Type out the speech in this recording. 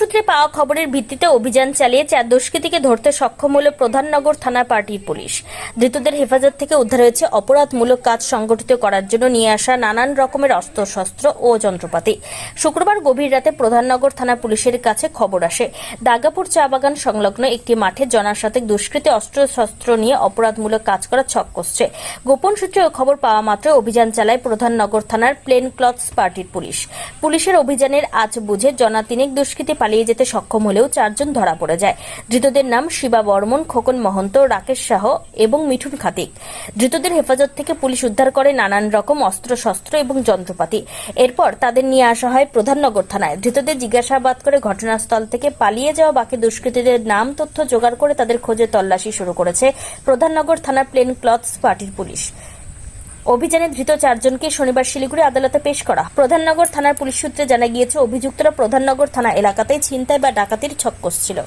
সূত্রে পাওয়া খবরের ভিত্তিতে অভিযান চালিয়ে চার দুষ্কৃতীকে ধরতে সক্ষম হল প্রধাননগর থানা পার্টির পুলিশ। ধৃতদের হেফাজত থেকে উদ্ধার হয়েছে অপরাধমূলক কাজ সংগঠিত করার জন্য নিয়ে আসা নানান রকমের অস্ত্রশস্ত্র ও যন্ত্রপাতি। শুক্রবার গভীর রাতে প্রধাননগর থানা পুলিশের কাছে খবর আসে। দাগাপুর চা বাগান সংলগ্ন একটি মাঠে জনার দুষ্কৃতী অস্ত্রশস্ত্র নিয়ে অপরাধমূলক কাজ করার ছক কষছে। গোপন সূত্রে ওই খবর পাওয়া মাত্র অভিযান চালায় প্রধাননগর থানার প্লেন ক্লথস পার্টির পুলিশ। পুলিশের অভিযানের আজ বুঝে জনা তিনেক দুষ্কৃতী পালিয়ে যেতে সক্ষম হলেও চারজন ধরা পড়ে যায়। ধৃতদের নাম শিবা বর্মন, খোকন মহন্ত, রাকেশ শাহ এবং মিঠুন খাতিক। ধৃতদের হেফাজত থেকে পুলিশ উদ্ধার করে নানান রকম অস্ত্রশস্ত্র এবং যন্ত্রপাতি। এরপর তাদের নিয়ে আসা হয় প্রধাননগর থানায়। ধৃতদের জিজ্ঞাসাবাদ করে ঘটনাস্থল থেকে পালিয়ে যাওয়া বাকি দুষ্কৃতীদের নাম তথ্য জোগাড় করে তাদের খোঁজে তল্লাশি শুরু করেছে প্রধাননগর থানার প্লেন ক্লথস পার্টির পুলিশ। অভিযানে ধৃত চারজনকে শনিবার শিলিগুড়ি আদালতে পেশ করা। প্রধাননগর থানার পুলিশ সূত্রে জানা গিয়েছে, অভিযুক্তরা প্রধাননগর থানা এলাকাতেই ছিনতাই বা ডাকাতির ছক কষছিল